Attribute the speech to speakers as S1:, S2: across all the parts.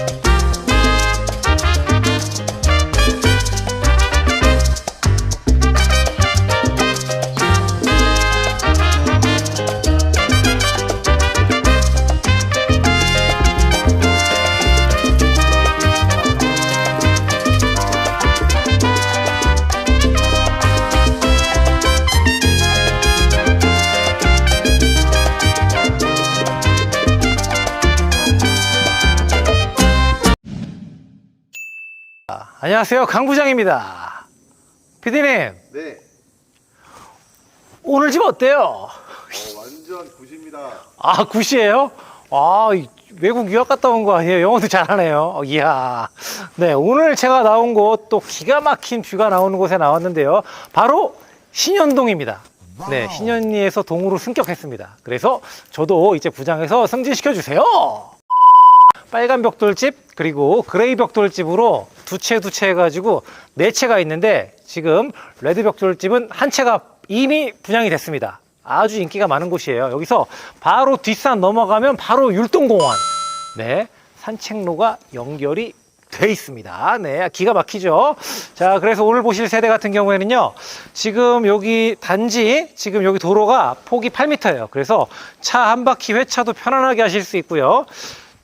S1: Thank you. 안녕하세요. 강 부장입니다. 피디님,
S2: 네,
S1: 오늘 집 어때요?
S2: 어, 완전 굿입니다.
S1: 아, 굿이에요? 아, 이 외국 유학 갔다 온 거 아니에요? 영어도 잘하네요. 어, 이야. 네, 오늘 제가 나온 곳 또 기가 막힌 뷰가 나오는 곳에 나왔는데요. 바로 신현동입니다. 네, 신현리에서 동으로 승격했습니다. 그래서 저도 이제 부장에서 승진시켜 주세요. 빨간 벽돌집 그리고 그레이 벽돌집으로 두 채 두 채 해가지고 네 채가 있는데 지금 레드 벽돌집은 한 채가 이미 분양이 됐습니다. 아주 인기가 많은 곳이에요. 여기서 바로 뒷산 넘어가면 바로 율동공원. 네, 산책로가 연결이 돼 있습니다. 네, 기가 막히죠. 자, 그래서 오늘 보실 세대 같은 경우에는요, 지금 여기 단지, 지금 여기 도로가 폭이 8m예요. 그래서 차 한 바퀴 회차도 편안하게 하실 수 있고요.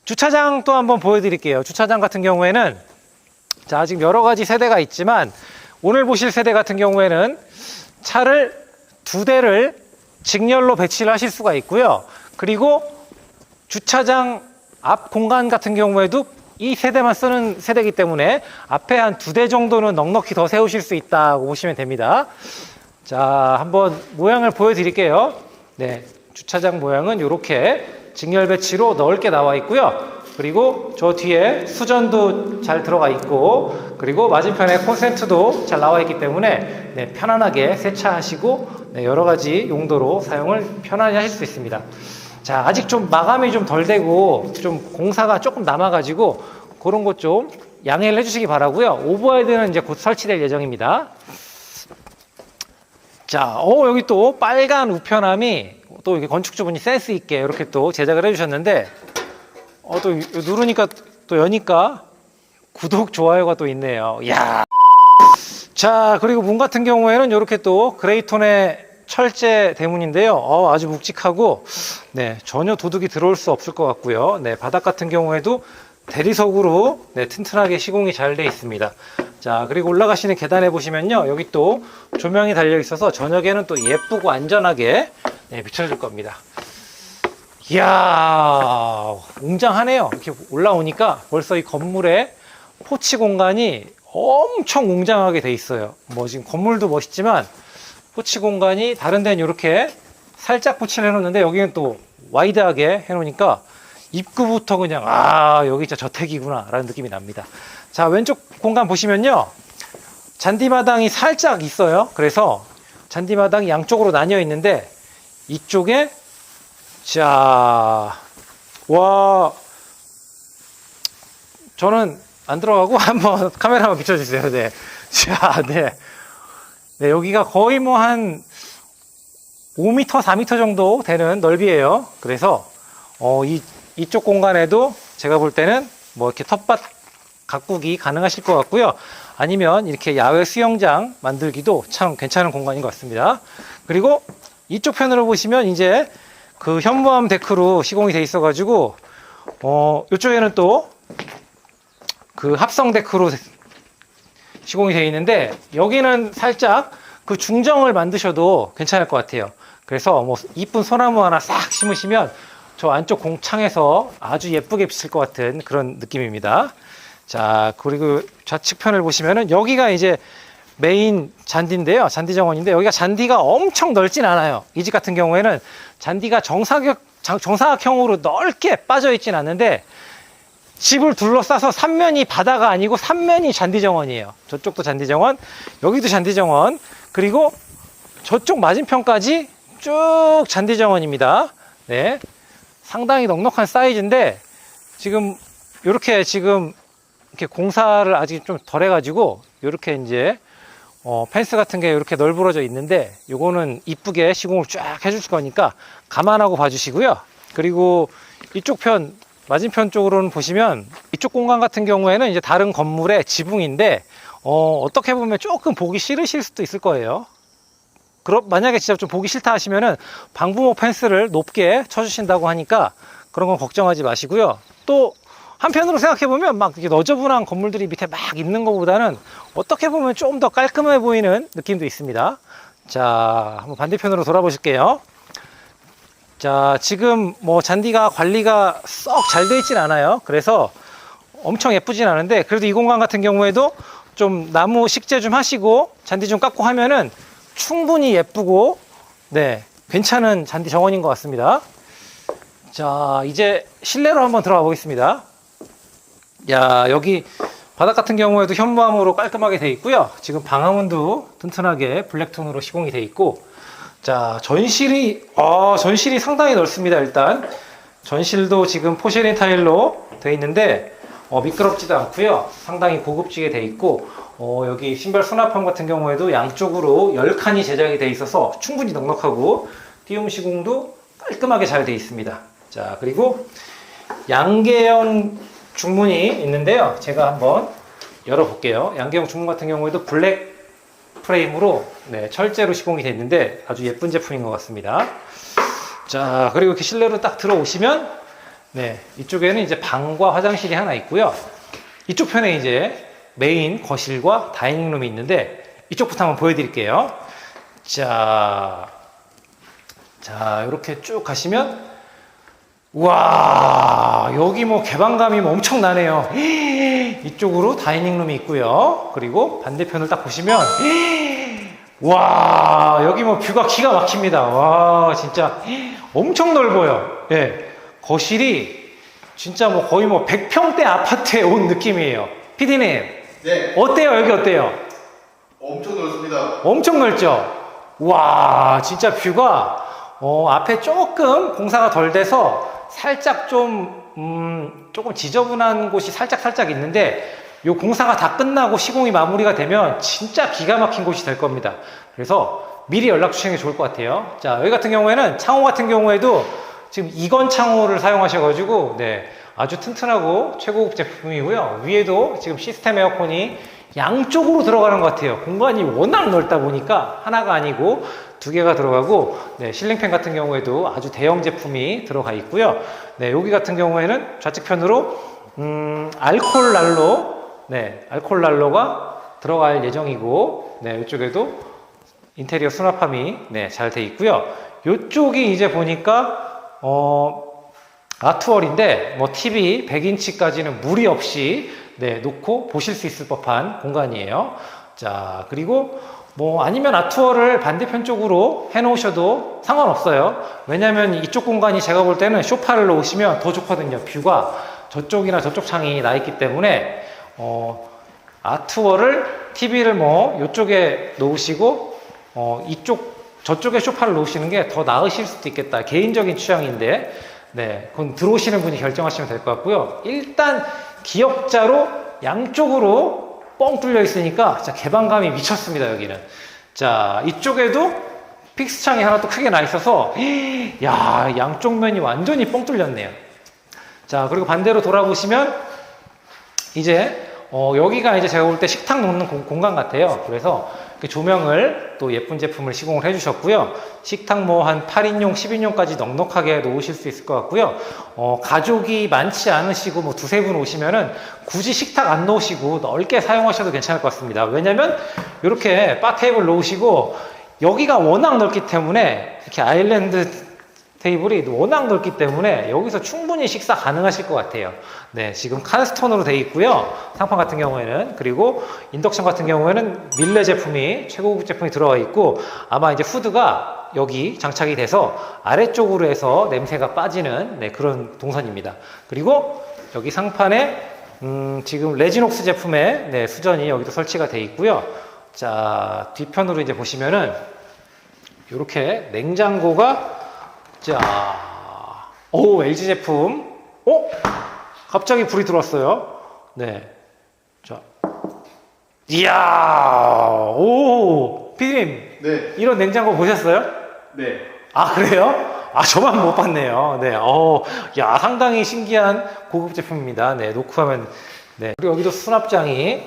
S1: 주차장 또 한번 보여드릴게요. 주차장 같은 경우에는 자, 지금 여러 가지 세대가 있지만 오늘 보실 세대 같은 경우에는 차를 두 대를 직렬로 배치를 하실 수가 있고요. 그리고 주차장 앞 공간 같은 경우에도 이 세대만 쓰는 세대이기 때문에 앞에 한 두 대 정도는 넉넉히 더 세우실 수 있다고 보시면 됩니다. 자, 한번 모양을 보여드릴게요. 네, 주차장 모양은 이렇게 직렬 배치로 넓게 나와 있고요. 그리고 저 뒤에 수전도 잘 들어가 있고, 그리고 맞은편에 콘센트도 잘 나와 있기 때문에 네, 편안하게 세차하시고 네, 여러 가지 용도로 사용을 편안히 하실 수 있습니다. 자, 아직 좀 마감이 좀 덜 되고 좀 공사가 조금 남아가지고 그런 것 좀 양해를 해주시기 바라고요. 오버헤드는 이제 곧 설치될 예정입니다. 자, 어, 여기 또 빨간 우편함이 또 이렇게 건축주분이 센스 있게 이렇게 또 제작을 해주셨는데, 어, 또 누르니까 또 여니까 구독, 좋아요가 또 있네요. 야 자, 그리고 문 같은 경우에는 이렇게 또 그레이톤의 철제 대문인데요. 어, 아주 묵직하고, 네, 전혀 도둑이 들어올 수 없을 것 같고요. 네, 바닥 같은 경우에도 대리석으로 네, 튼튼하게 시공이 잘 되어 있습니다. 자, 그리고 올라가시는 계단에 보시면요. 여기 또 조명이 달려 있어서 저녁에는 또 예쁘고 안전하게 네, 비춰줄 겁니다. 이야, 웅장하네요. 이렇게 올라오니까 벌써 이 건물의 포치 공간이 엄청 웅장하게 돼 있어요. 뭐 지금 건물도 멋있지만 포치 공간이 다른 데는 이렇게 살짝 포치를 해놓는데 여기는 또 와이드하게 해놓으니까 입구부터 그냥 아 여기 진짜 저택이구나 라는 느낌이 납니다. 자 왼쪽 공간 보시면요 잔디마당이 살짝 있어요. 그래서 잔디마당이 양쪽으로 나뉘어 있는데 이쪽에 자 와 저는 안 들어가고 한번 카메라 한번 비춰주세요. 네. 자, 네. 네, 여기가 거의 뭐 한 5m, 4m 정도 되는 넓이에요. 그래서, 어, 이, 이쪽 공간에도 제가 볼 때는 뭐 이렇게 텃밭 가꾸기 가능하실 것 같고요. 아니면 이렇게 야외 수영장 만들기도 참 괜찮은 공간인 것 같습니다. 그리고 이쪽 편으로 보시면 이제 그 현무암 데크로 시공이 돼 있어가지고, 어, 이쪽에는 또 그 합성 데크로 시공이 되어 있는데 여기는 살짝 그 중정을 만드셔도 괜찮을 것 같아요. 그래서 뭐 이쁜 소나무 하나 싹 심으시면 저 안쪽 공창에서 아주 예쁘게 비칠 것 같은 그런 느낌입니다. 자, 그리고 좌측편을 보시면은 여기가 이제 메인 잔디인데요. 잔디 정원인데 여기가 잔디가 엄청 넓진 않아요. 이 집 같은 경우에는 잔디가 정사각, 정사각형으로 넓게 빠져 있진 않는데 집을 둘러싸서 삼면이 바다가 아니고 삼면이 잔디 정원이에요. 저쪽도 잔디 정원, 여기도 잔디 정원, 그리고 저쪽 맞은편까지 쭉 잔디 정원입니다. 네. 상당히 넉넉한 사이즈인데 지금 이렇게 지금 이렇게 공사를 아직 좀 덜 해가지고 이렇게 이제 어, 펜스 같은 게 이렇게 널브러져 있는데 요거는 이쁘게 시공을 쫙 해줄 거니까 감안하고 봐주시고요. 그리고 이쪽 편 맞은편 쪽으로는 보시면 이쪽 공간 같은 경우에는 이제 다른 건물의 지붕인데 어, 어떻게 보면 조금 보기 싫으실 수도 있을 거예요. 그럼 만약에 진짜 좀 보기 싫다 하시면은 방부모 펜스를 높게 쳐주신다고 하니까 그런 건 걱정하지 마시고요. 또 한편으로 생각해 보면 막 이렇게 너저분한 건물들이 밑에 막 있는 것보다는 어떻게 보면 좀 더 깔끔해 보이는 느낌도 있습니다. 자, 한번 반대편으로 돌아보실게요. 자, 지금 뭐 잔디가 관리가 썩 잘 돼 있진 않아요. 그래서 엄청 예쁘진 않은데 그래도 이 공간 같은 경우에도 좀 나무 식재 좀 하시고 잔디 좀 깎고 하면은 충분히 예쁘고 네, 괜찮은 잔디 정원인 것 같습니다. 자, 이제 실내로 한번 들어가 보겠습니다. 야, 여기 바닥 같은 경우에도 현무암으로 깔끔하게 돼 있고요. 지금 방화문도 튼튼하게 블랙톤으로 시공이 돼 있고 자, 전실이, 아, 전실이 상당히 넓습니다, 일단. 전실도 지금 포쉐린 타일로 되어 있는데, 어, 미끄럽지도 않고요 상당히 고급지게 되어 있고, 어, 여기 신발 수납함 같은 경우에도 양쪽으로 10칸이 제작이 되어 있어서 충분히 넉넉하고, 띄움 시공도 깔끔하게 잘 되어 있습니다. 자, 그리고 양계형 중문이 있는데요. 제가 한번 열어볼게요. 양계형 중문 같은 경우에도 블랙 프레임으로 네, 철제로 시공이 되어 있는데 아주 예쁜 제품인 것 같습니다. 자, 그리고 이렇게 실내로 딱 들어오시면 네, 이쪽에는 이제 방과 화장실이 하나 있고요. 이쪽 편에 이제 메인 거실과 다이닝룸이 있는데 이쪽부터 한번 보여드릴게요. 자, 자, 이렇게 쭉 가시면 와 여기 뭐 개방감이 뭐 엄청 나네요. 이쪽으로 다이닝룸이 있고요. 그리고 반대편을 딱 보시면 와 여기 뭐 뷰가 기가 막힙니다. 와 진짜 엄청 넓어요. 예 거실이 진짜 뭐 거의 뭐 100평대 아파트에 온 느낌이에요. 피디님
S2: 네,
S1: 어때요? 여기 어때요?
S2: 엄청 넓습니다.
S1: 엄청 넓죠? 와, 진짜 뷰가, 어, 앞에 조금 공사가 덜 돼서 살짝 좀, 음, 조금 지저분한 곳이 살짝 살짝 있는데, 요 공사가 다 끝나고 시공이 마무리가 되면 진짜 기가 막힌 곳이 될 겁니다. 그래서 미리 연락 주시는 게 좋을 것 같아요. 자, 여기 같은 경우에는 창호 같은 경우에도 지금 이건 창호를 사용하셔가지고, 네, 아주 튼튼하고 최고급 제품이고요. 위에도 지금 시스템 에어컨이 양쪽으로 들어가는 것 같아요. 공간이 워낙 넓다 보니까 하나가 아니고 두 개가 들어가고, 네, 실링팬 같은 경우에도 아주 대형 제품이 들어가 있고요. 네, 여기 같은 경우에는 좌측편으로, 음, 알콜 난로, 네, 알콜 난로가 들어갈 예정이고, 네, 이쪽에도 인테리어 수납함이 네, 잘 돼 있고요. 이쪽이 이제 보니까 어 아트월인데 뭐 TV 100인치까지는 무리 없이 네, 놓고 보실 수 있을 법한 공간이에요. 자, 그리고 뭐 아니면 아트월을 반대편 쪽으로 해 놓으셔도 상관없어요. 왜냐면 이쪽 공간이 제가 볼 때는 쇼파를 놓으시면 더 좋거든요. 뷰가 저쪽이나 저쪽 창이 나 있기 때문에 어 아트월을 TV를 뭐 이쪽에 놓으시고 어 이쪽 저쪽에 쇼파를 놓으시는 게 더 나으실 수도 있겠다. 개인적인 취향인데 네, 그건 들어오시는 분이 결정하시면 될 것 같고요. 일단 기역자로 양쪽으로 뻥 뚫려 있으니까 진짜 개방감이 미쳤습니다, 여기는. 자, 이쪽에도 픽스 창이 하나 또 크게 나 있어서, 야, 양쪽 면이 완전히 뻥 뚫렸네요. 자, 그리고 반대로 돌아보시면, 이제, 어, 여기가 이제 제가 볼 때 식탁 놓는 공- 공간 같아요. 그래서 그 조명을 또 예쁜 제품을 시공을 해주셨고요. 식탁 뭐 한 8인용, 10인용까지 넉넉하게 놓으실 수 있을 것 같고요. 어, 가족이 많지 않으시고 뭐 두세 분 오시면은 굳이 식탁 안 놓으시고 넓게 사용하셔도 괜찮을 것 같습니다. 왜냐면 이렇게 바 테이블 놓으시고 여기가 워낙 넓기 때문에 이렇게 아일랜드 테이블이 워낙 넓기 때문에 여기서 충분히 식사 가능하실 것 같아요. 네, 지금 칸스톤으로 되어 있고요. 상판 같은 경우에는 그리고 인덕션 같은 경우에는 밀레 제품이 최고급 제품이 들어가 있고 아마 이제 후드가 여기 장착이 돼서 아래쪽으로 해서 냄새가 빠지는 네, 그런 동선입니다. 그리고 여기 상판에 음, 지금 레지녹스 제품의 네, 수전이 여기도 설치가 되어 있고요. 자 뒤편으로 이제 보시면은 이렇게 냉장고가 자, 오, LG 제품. 어? 갑자기 불이 들어왔어요. 네. 자. 이야, 오, 피디님,
S2: 네,
S1: 이런 냉장고 보셨어요?
S2: 네.
S1: 아, 그래요? 아, 저만 못 봤네요. 네, 어, 야, 상당히 신기한 고급 제품입니다. 네, 놓고 하면, 네. 그리고 여기도 수납장이,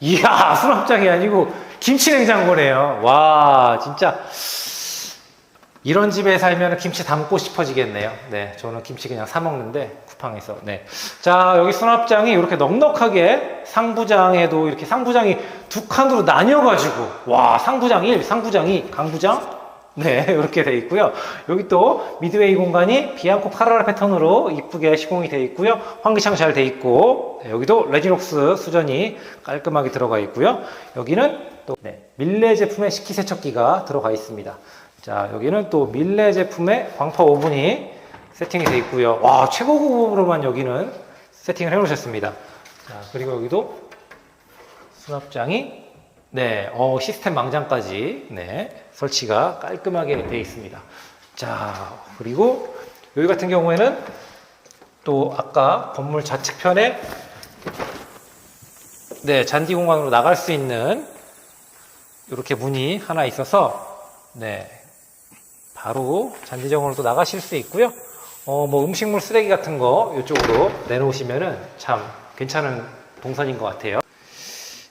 S1: 이야, 수납장이 아니고 김치 냉장고네요. 와, 진짜. 이런 집에 살면 김치 담고 싶어지겠네요. 네, 저는 김치 그냥 사 먹는데 쿠팡에서. 네, 자 여기 수납장이 이렇게 넉넉하게 상부장에도 이렇게 상부장이 두 칸으로 나뉘어가지고 와 상부장 1, 상부장 2, 강부장 네 이렇게 돼 있고요. 여기 또 미드웨이 공간이 비앙코 카라라 패턴으로 이쁘게 시공이 돼 있고요. 환기창 잘 돼 있고 네, 여기도 레지녹스 수전이 깔끔하게 들어가 있고요. 여기는 또 네, 밀레 제품의 식기세척기가 들어가 있습니다. 자, 여기는 또 밀레 제품의 광파 오븐이 세팅이 되어 있고요. 와, 최고급으로만 여기는 세팅을 해 놓으셨습니다. 자, 그리고 여기도 수납장이 네, 어, 시스템 망장까지 네, 설치가 깔끔하게 되어 있습니다. 자, 그리고 여기 같은 경우에는 또 아까 건물 좌측편에 네, 잔디 공간으로 나갈 수 있는 이렇게 문이 하나 있어서 네, 바로 잔디정으로 또 나가실 수 있고요. 어, 뭐 음식물 쓰레기 같은 거 이쪽으로 내놓으시면은 참 괜찮은 동선인 것 같아요.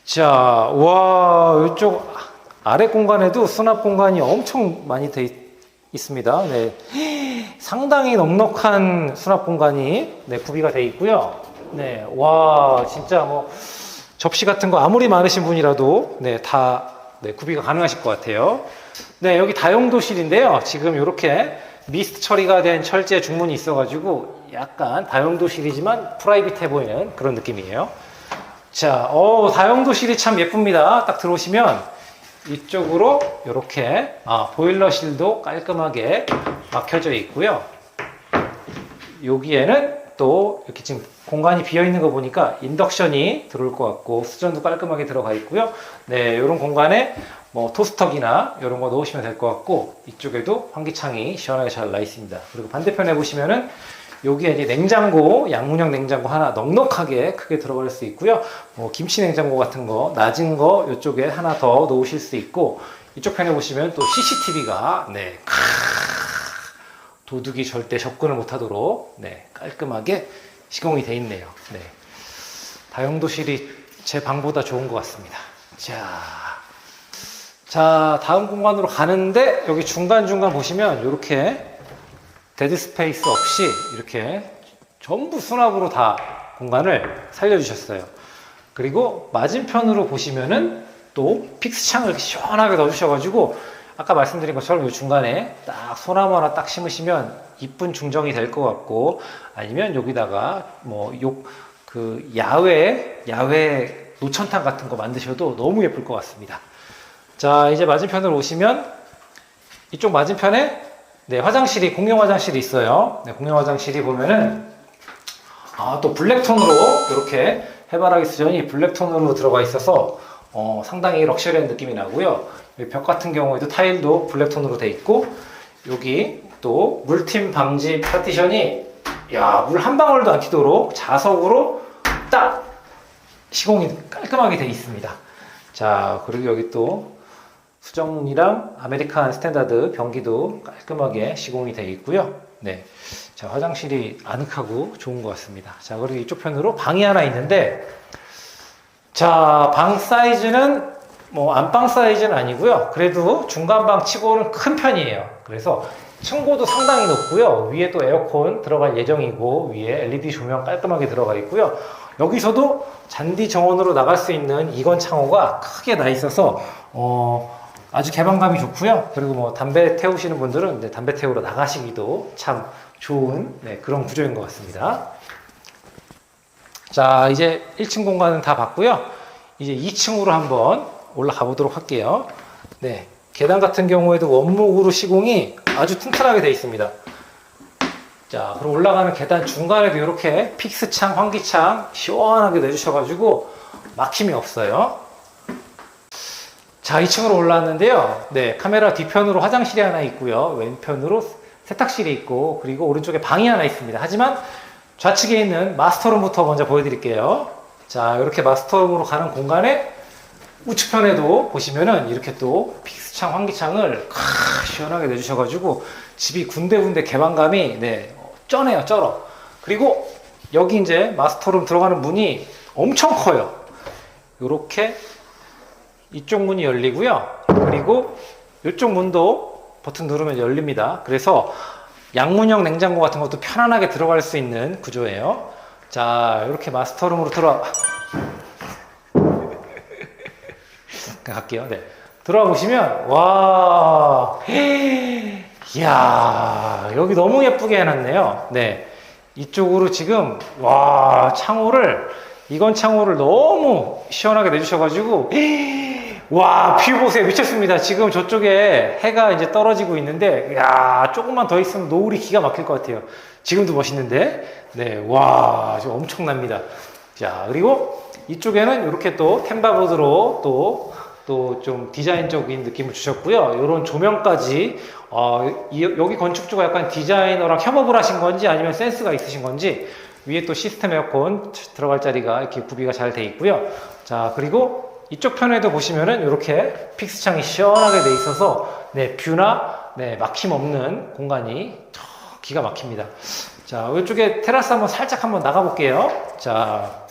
S1: 자, 와, 이쪽 아래 공간에도 수납 공간이 엄청 많이 돼 있, 있습니다. 네. 상당히 넉넉한 수납 공간이 네, 구비가 돼 있고요. 네, 와, 진짜 뭐 접시 같은 거 아무리 많으신 분이라도 네, 다 네, 구비가 가능하실 것 같아요. 네, 여기 다용도실인데요. 지금 이렇게 미스트 처리가 된 철제 중문이 있어가지고 약간 다용도실이지만 프라이빗해 보이는 그런 느낌이에요. 자, 어, 다용도실이 참 예쁩니다. 딱 들어오시면 이쪽으로 이렇게 아, 보일러실도 깔끔하게 막혀져 있고요. 여기에는 또 이렇게 지금 공간이 비어 있는 거 보니까 인덕션이 들어올 것 같고 수전도 깔끔하게 들어가 있고요. 네, 이런 공간에 뭐 토스터기나 이런 거 넣으시면 될 것 같고 이쪽에도 환기창이 시원하게 잘 나 있습니다. 그리고 반대편에 보시면은 여기에 이제 냉장고, 양문형 냉장고 하나 넉넉하게 크게 들어갈 수 있고요. 뭐 김치 냉장고 같은 거 낮은 거 이쪽에 하나 더 놓으실 수 있고 이쪽 편에 보시면 또 CCTV가 네 크, 도둑이 절대 접근을 못하도록 네 깔끔하게 시공이 돼 있네요. 네 다용도실이 제 방보다 좋은 것 같습니다. 자. 자, 다음 공간으로 가는데 여기 중간중간 보시면 이렇게 데드 스페이스 없이 이렇게 전부 수납으로 다 공간을 살려주셨어요. 그리고 맞은편으로 보시면은 또 픽스창을 이렇게 시원하게 넣어주셔가지고 아까 말씀드린 것처럼 이 중간에 딱 소나무 하나 딱 심으시면 이쁜 중정이 될 것 같고 아니면 여기다가 뭐 욕 그 야외 야외 노천탕 같은 거 만드셔도 너무 예쁠 것 같습니다. 자, 이제 맞은편으로 오시면 이쪽 맞은편에 네, 화장실이 공용 화장실이 있어요. 네, 공용 화장실이 보면은 아, 또 블랙톤으로 이렇게 해바라기 수전이 블랙톤으로 들어가 있어서 어, 상당히 럭셔리한 느낌이 나고요. 벽 같은 경우에도 타일도 블랙톤으로 돼 있고 여기 또 물팀 방지 파티션이 야, 물 한 방울도 안 튀도록 자석으로 딱 시공이 깔끔하게 돼 있습니다. 자, 그리고 여기 또 수정문이랑 아메리칸 스탠다드 변기도 깔끔하게 시공이 되어 있고요. 네. 자, 화장실이 아늑하고 좋은 것 같습니다. 자, 그리고 이쪽 편으로 방이 하나 있는데, 자, 방 사이즈는 뭐 안방 사이즈는 아니고요. 그래도 중간방 치고는 큰 편이에요. 그래서 층고도 상당히 높고요. 위에 또 에어컨 들어갈 예정이고, 위에 LED 조명 깔끔하게 들어가 있고요. 여기서도 잔디 정원으로 나갈 수 있는 이건 창호가 크게 나 있어서, 어, 아주 개방감이 좋고요. 그리고 뭐 담배 태우시는 분들은 이제 담배 태우러 나가시기도 참 좋은 네, 그런 구조인 것 같습니다. 자, 이제 1층 공간은 다 봤고요. 이제 2층으로 한번 올라가 보도록 할게요. 네, 계단 같은 경우에도 원목으로 시공이 아주 튼튼하게 되어 있습니다. 자, 그럼 올라가는 계단 중간에도 이렇게 픽스창, 환기창 시원하게 내주셔가지고 막힘이 없어요. 자, 2층으로 올라왔는데요. 네, 카메라 뒤편으로 화장실이 하나 있고요. 왼편으로 세탁실이 있고, 그리고 오른쪽에 방이 하나 있습니다. 하지만 좌측에 있는 마스터룸부터 먼저 보여드릴게요. 자, 이렇게 마스터룸으로 가는 공간에 우측편에도 보시면은 이렇게 또 픽스창, 환기창을 크, 시원하게 내주셔가지고 집이 군데군데 개방감이 네, 어, 쩌네요, 쩔어. 그리고 여기 이제 마스터룸 들어가는 문이 엄청 커요. 이렇게 이쪽 문이 열리고요. 그리고 이쪽 문도 버튼 누르면 열립니다. 그래서 양문형 냉장고 같은 것도 편안하게 들어갈 수 있는 구조예요. 자, 이렇게 마스터룸으로 들어 갈게요. 네. 들어와 보시면 와. 이야, 여기 너무 예쁘게 해 놨네요. 네. 이쪽으로 지금 와, 창호를 이건 창호를 너무 시원하게 내 주셔 가지고 와, 뷰 보세요. 미쳤습니다. 지금 저쪽에 해가 이제 떨어지고 있는데, 야 조금만 더 있으면 노을이 기가 막힐 것 같아요. 지금도 멋있는데, 네, 와, 지금 엄청납니다. 자, 그리고 이쪽에는 이렇게 또 템바보드로 또, 또 좀 디자인적인 느낌을 주셨고요. 이런 조명까지, 어, 이- 여기 건축주가 약간 디자이너랑 협업을 하신 건지 아니면 센스가 있으신 건지, 위에 또 시스템 에어컨 들어갈 자리가 이렇게 구비가 잘 돼 있고요. 자, 그리고 이쪽 편에도 보시면은 이렇게 픽스 창이 시원하게 돼 있어서 네, 뷰나 네, 막힘 없는 공간이 저 기가 막힙니다. 자, 이쪽에 테라스 한번 살짝 한번 나가 볼게요. 자.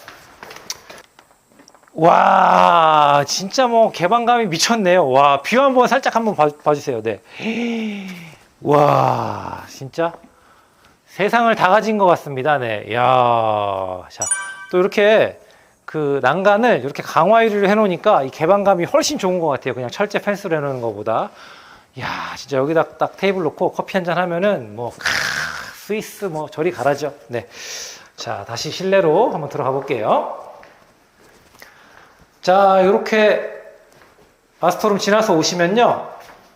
S1: 와, 진짜 뭐 개방감이 미쳤네요. 와, 뷰 한번 살짝 한번 봐, 봐주세요. 네. 와, 진짜 세상을 다 가진 것 같습니다. 네. 야 자, 또 이렇게 그 난간을 이렇게 강화 유리로 해놓으니까 이 개방감이 훨씬 좋은 것 같아요. 그냥 철제 펜스로 해놓는 것보다. 야 진짜 여기다 딱 테이블 놓고 커피 한 잔 하면은 뭐, 크, 스위스 뭐 저리 가라죠. 네. 자, 다시 실내로 한번 들어가 볼게요. 자, 이렇게 마스터룸 지나서 오시면요.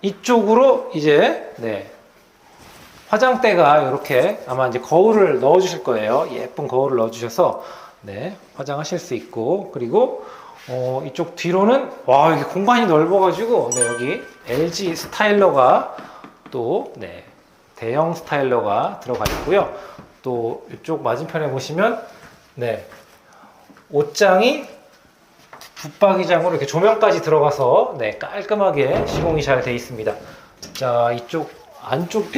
S1: 이쪽으로 이제, 네. 화장대가 이렇게 아마 이제 거울을 넣어 주실 거예요. 예쁜 거울을 넣어 주셔서 네, 화장하실 수 있고 그리고 어, 이쪽 뒤로는 와, 이게 공간이 넓어 가지고 네, 여기 LG 스타일러가 또 네, 대형 스타일러가 들어가 있고요. 또 이쪽 맞은편에 보시면 네. 옷장이 붙박이장으로 이렇게 조명까지 들어가서 네, 깔끔하게 시공이 잘 돼 있습니다. 자, 이쪽 안쪽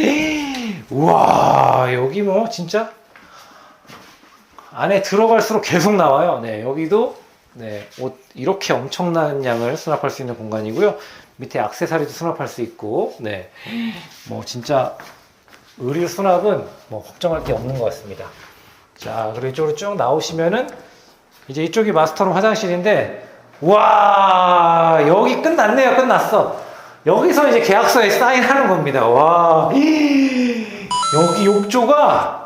S1: 우와 여기 뭐 진짜 안에 들어갈수록 계속 나와요. 네 여기도 네 옷 이렇게 엄청난 양을 수납할 수 있는 공간이고요. 밑에 액세서리도 수납할 수 있고 네 뭐 진짜 의류 수납은 뭐 걱정할 게 없는 것 같습니다. 자 그리고 이쪽으로 쭉 나오시면은 이제 이쪽이 마스터룸 화장실인데 와 여기 끝났네요 끝났어 여기서 이제 계약서에 사인하는 겁니다 와 여기 욕조가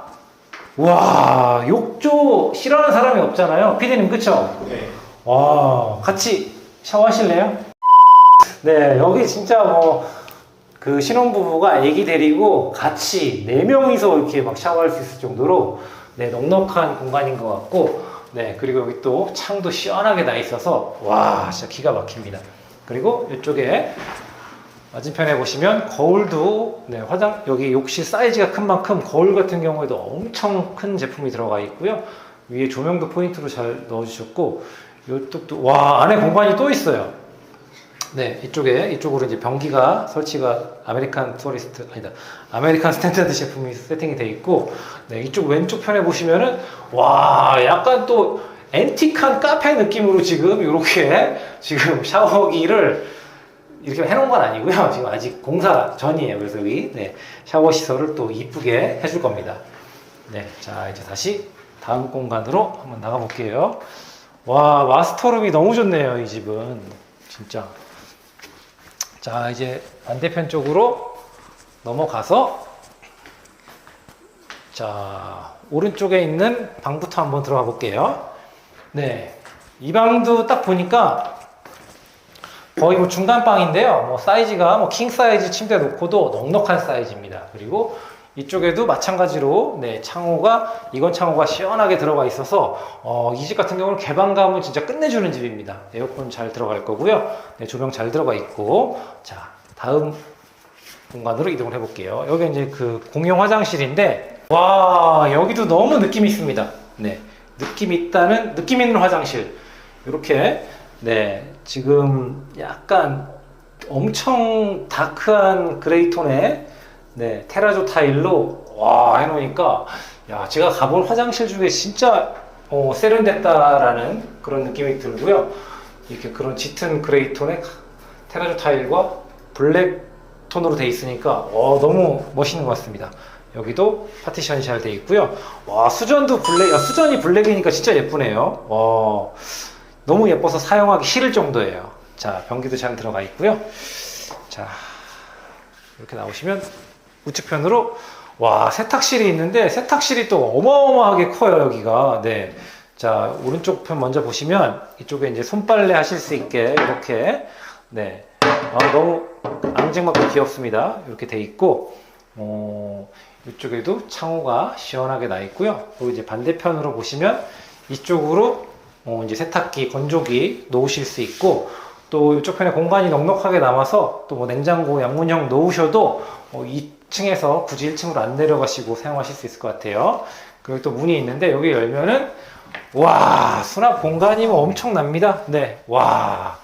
S1: 와 욕조 싫어하는 사람이 없잖아요 피디님 그쵸?
S2: 네.
S1: 와 같이 샤워하실래요? 네 여기 진짜 뭐 그 신혼부부가 아기 데리고 같이 네 명이서 이렇게 막 샤워할 수 있을 정도로 네 넉넉한 공간인 것 같고 네 그리고 여기 또 창도 시원하게 나 있어서 와 진짜 기가 막힙니다 그리고 이쪽에 맞은편에 보시면 거울도 네, 화장 여기 욕실 사이즈가 큰 만큼 거울 같은 경우에도 엄청 큰 제품이 들어가 있고요. 위에 조명도 포인트로 잘 넣어주셨고 이쪽도 와 안에 공간이 또 있어요. 네, 이쪽에 이쪽으로 이제 변기가 설치가 아메리칸 투어리스트 아니다 아메리칸 스탠다드 제품이 세팅이 돼 있고 네 이쪽 왼쪽 편에 보시면은 와 약간 또 앤틱한 카페 느낌으로 지금 이렇게 지금 샤워기를 이렇게 해놓은 건 아니고요. 지금 아직 공사 전이에요. 그래서 여기 네, 샤워 시설을 또 이쁘게 해줄 겁니다. 네 자 이제 다시 다음 공간으로 한번 나가 볼게요. 와 마스터룸이 너무 좋네요 이 집은. 진짜. 자, 이제 반대편 쪽으로 넘어가서 자, 오른쪽에 있는 방부터 한번 들어가 볼게요. 네. 이 방도 딱 보니까 거의 뭐 중간 방인데요. 뭐 사이즈가 뭐 킹 사이즈 침대 놓고도 넉넉한 사이즈입니다. 그리고 이쪽에도 마찬가지로 네, 창호가 이건 창호가 시원하게 들어가 있어서 어, 이 집 같은 경우는 개방감을 진짜 끝내주는 집입니다. 에어컨 잘 들어갈 거고요. 네, 조명 잘 들어가 있고 자 다음 공간으로 이동을 해볼게요. 여기 이제 그 공용 화장실인데 와 여기도 너무 느낌 있습니다. 네 느낌 있다는 느낌 있는 화장실 이렇게 네 지금 약간 엄청 다크한 그레이 톤의 네, 테라조 타일로 와 해놓으니까 야 제가 가본 화장실 중에 진짜 어, 세련됐다라는 그런 느낌이 들고요. 이렇게 그런 짙은 그레이 톤의 테라조 타일과 블랙 톤으로 돼 있으니까 어, 너무 멋있는 것 같습니다. 여기도 파티션이 잘 돼 있고요. 와 수전도 블랙, 야, 수전이 블랙이니까 진짜 예쁘네요. 와, 너무 예뻐서 사용하기 싫을 정도예요. 자 변기도 잘 들어가 있고요. 자 이렇게 나오시면 우측편으로 와 세탁실이 있는데 세탁실이 또 어마어마하게 커요 여기가 네. 자 오른쪽 편 먼저 보시면 이쪽에 이제 손빨래 하실 수 있게 이렇게 네 아, 너무 앙증맞고 귀엽습니다 이렇게 돼 있고 어, 이쪽에도 창호가 시원하게 나 있고요 그리고 이제 반대편으로 보시면 이쪽으로 어, 이제 세탁기 건조기 놓으실 수 있고 또 이쪽 편에 공간이 넉넉하게 남아서 또 뭐 냉장고 양문형 놓으셔도 어, 2층에서 굳이 1층으로 안 내려가시고 사용하실 수 있을 것 같아요. 그리고 또 문이 있는데 여기 열면은 와 수납 공간이 뭐 엄청납니다. 네, 와.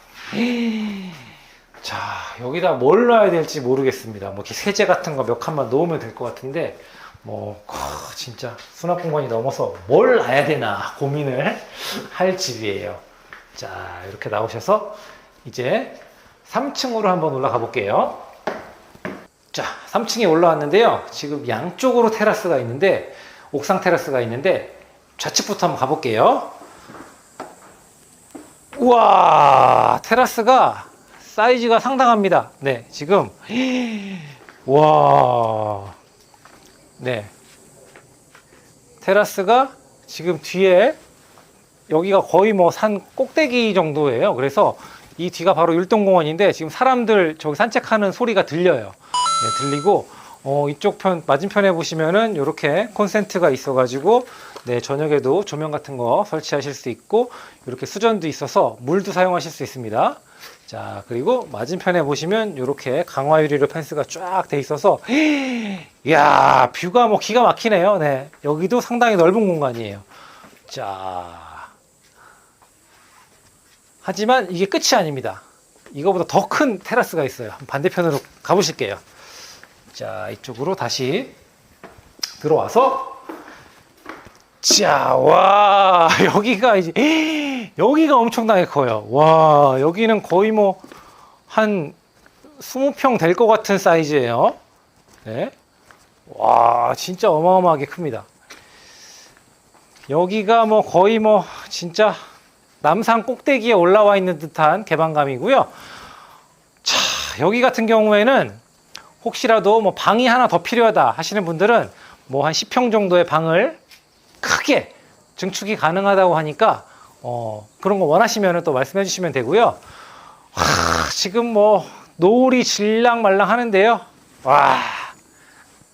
S1: 자 여기다 뭘 넣어야 될지 모르겠습니다. 뭐 이렇게 세제 같은 거 몇 칸만 놓으면 될 것 같은데 뭐 아, 진짜 수납 공간이 넘어서 뭘 놔야 되나 고민을 할 집이에요. 자 이렇게 나오셔서 이제 3층으로 한번 올라가 볼게요. 자, 3층에 올라왔는데요. 지금 양쪽으로 테라스가 있는데, 옥상 테라스가 있는데, 좌측부터 한번 가볼게요. 우와, 테라스가 사이즈가 상당합니다. 네, 지금, 와, 네. 테라스가 지금 뒤에 여기가 거의 뭐 산 꼭대기 정도예요. 그래서 이 뒤가 바로 율동공원인데 지금 사람들 저기 산책하는 소리가 들려요. 네, 들리고 어, 이쪽 편 맞은편에 보시면은 이렇게 콘센트가 있어가지고 네 저녁에도 조명 같은 거 설치하실 수 있고 이렇게 수전도 있어서 물도 사용하실 수 있습니다. 자 그리고 맞은편에 보시면 이렇게 강화 유리로 펜스가 쫙 돼 있어서 이야 뷰가 뭐 기가 막히네요. 네 여기도 상당히 넓은 공간이에요. 자 하지만 이게 끝이 아닙니다. 이거보다 더 큰 테라스가 있어요. 반대편으로 가보실게요. 자, 이쪽으로 다시 들어와서 자, 와, 여기가 이제 여기가 엄청나게 커요. 와, 여기는 거의 뭐 한 20평 될 것 같은 사이즈예요. 네. 와, 진짜 어마어마하게 큽니다. 여기가 뭐 거의 뭐 진짜 남산 꼭대기에 올라와 있는 듯한 개방감이고요. 자, 여기 같은 경우에는 혹시라도 뭐 방이 하나 더 필요하다 하시는 분들은 뭐 한 10평 정도의 방을 크게 증축이 가능하다고 하니까 어, 그런 거 원하시면 또 말씀해 주시면 되고요. 와, 지금 뭐 노을이 질랑말랑 하는데요. 와,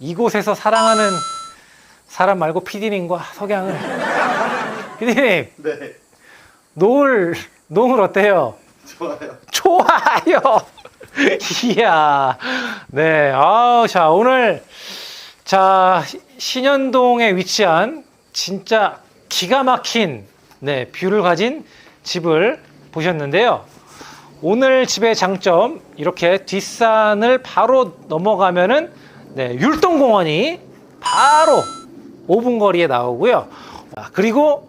S1: 이곳에서 사랑하는 사람 말고 피디님과 석양을 피디님
S2: 네,
S1: 노을 노을 어때요?
S2: 좋아요.
S1: 좋아요. 이야, 네, 아, 자 오늘 자 시- 신현동에 위치한 진짜 기가 막힌 네 뷰를 가진 집을 보셨는데요. 오늘 집의 장점 이렇게 뒷산을 바로 넘어가면은 네 율동공원이 바로 5분 거리에 나오고요. 아, 그리고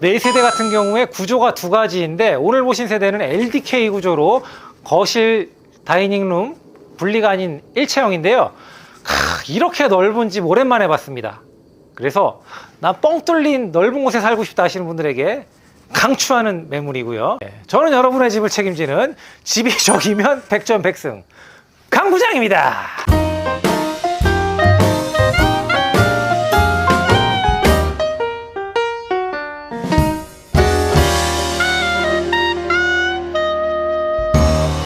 S1: 네 세대 같은 경우에 구조가 두 가지인데 오늘 보신 세대는 LDK 구조로 거실 다이닝룸 분리가 아닌 일체형인데요. 크, 이렇게 넓은 집 오랜만에 봤습니다. 그래서 나 뻥 뚫린 넓은 곳에 살고 싶다 하시는 분들에게 강추하는 매물이고요. 네, 저는 여러분의 집을 책임지는 집이 적이면 백전 백승 강부장입니다.